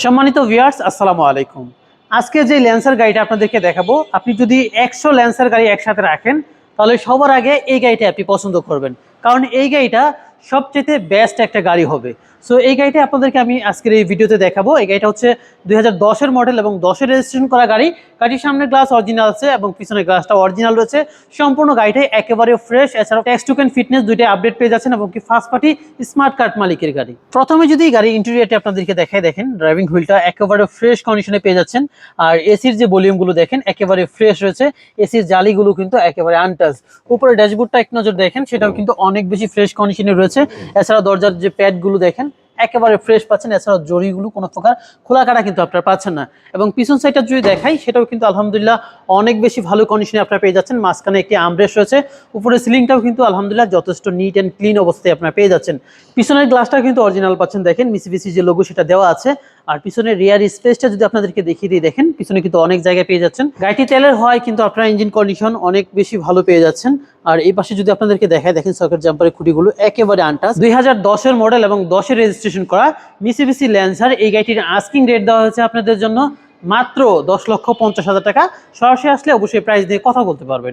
সম্মানিত ভিয়ার্স আসসালামু আলাইকুম। আজকে যে ল্যান্সার গাড়িটা আপনাদেরকে দেখাবো, আপনি যদি একশো ল্যান্সার গাড়ি একসাথে রাখেন, তাহলে সবার আগে এই গাড়িটা আপনি পছন্দ করবেন। কারণ এই গাড়িটা সবচেয়ে বেস্ট একটা গাড়ি হবে। সো এই গাড়িটা আপনাদেরকে আমি আজকের এই ভিডিওতে দেখাবো। এই গাড়িটা হচ্ছে দুই হাজার মডেল এবং দশের রেজিস্ট্রেশন করা গাড়ি। গাড়ির সামনের গ্লাস অরিজিনাল আছে এবং পিছনের গ্লাসটা অরিজিনাল রয়েছে। সম্পূর্ণ গাড়িটাই একেবারে ফ্রেশ এছাড়াও ট্যাক্স টুকেন ফিটনেস দুইটাই আপডেট পেয়ে যাচ্ছেন এবং কি ফার্স্ট পার্টি স্মার্ট কার্ড মালিকের গাড়ি। প্রথমে যদি গাড়ি ইন্টেরিয়রটি আপনাদেরকে দেখায় দেখেন ড্রাইভিং হুইলটা একেবারে ফ্রেশ কন্ডিশনে পেয়ে যাচ্ছেন। আর এসির যে ভলিউমগুলো দেখেন একেবারে ফ্রেশ রয়েছে। এসির জালিগুলো কিন্তু একেবারে আনটাচ উপরে ড্যাশবোর্ডটা এক নজর দেখেন, সেটাও কিন্তু অনেক বেশি ফ্রেশ কন্ডিশনে রয়েছে। এছাড়া দরজার যে প্যাডগুলো দেখেন, একেবারে ফ্রেশ পাচ্ছেন। এছাড়াও জরিগুলো কোনো প্রকার খোলা কাটা কিন্তু আপনারা পাচ্ছেন না। এবং পিছন সাইডটা যদি দেখাই, সেটাও কিন্তু আলহামদুলিল্লাহ অনেক বেশি ভালো কন্ডিশনে আপনারা পেয়ে যাচ্ছেন। মাঝখানে একটি আমব্রেশ রয়েছে। উপরে সিলিংটাও কিন্তু আলহামদুলিল্লাহ যথেষ্ট নিট অ্যান্ড ক্লিন অবস্থায় আপনারা পেয়ে যাচ্ছেন। পিছনের গ্লাসটাও কিন্তু অরিজিনাল পাচ্ছেন। দেখেন মিসিবিসি যে লোগো সেটা দেওয়া আছে। আর পিছনের রিয়ার স্পেসটা যদি আপনাদেরকে দেখিয়ে দিয়ে দেখেন, পিছনে কিন্তু অনেক জায়গায় পেয়ে যাচ্ছেন। গাড়িটি তেলের হয়, কিন্তু আপনার ইঞ্জিন কন্ডিশন অনেক বেশি ভালো পেয়ে যাচ্ছেন। আর এই পাশে যদি আপনাদেরকে দেখায়, দেখেন সকেট জাম্পারের খুঁটিগুলো একেবারে আনটাস দুই হাজার মডেল এবং দশের রেজিস্ট্রেশন করা মিসিবিসি ল্যান্সার এই গাড়িটির আস্কিং রেট দেওয়া হয়েছে আপনাদের জন্য মাত্র দশ লক্ষ পঞ্চাশ হাজার টাকা। সরাসরি আসলে অবশ্যই প্রাইস দিয়ে কথা বলতে পারবেন।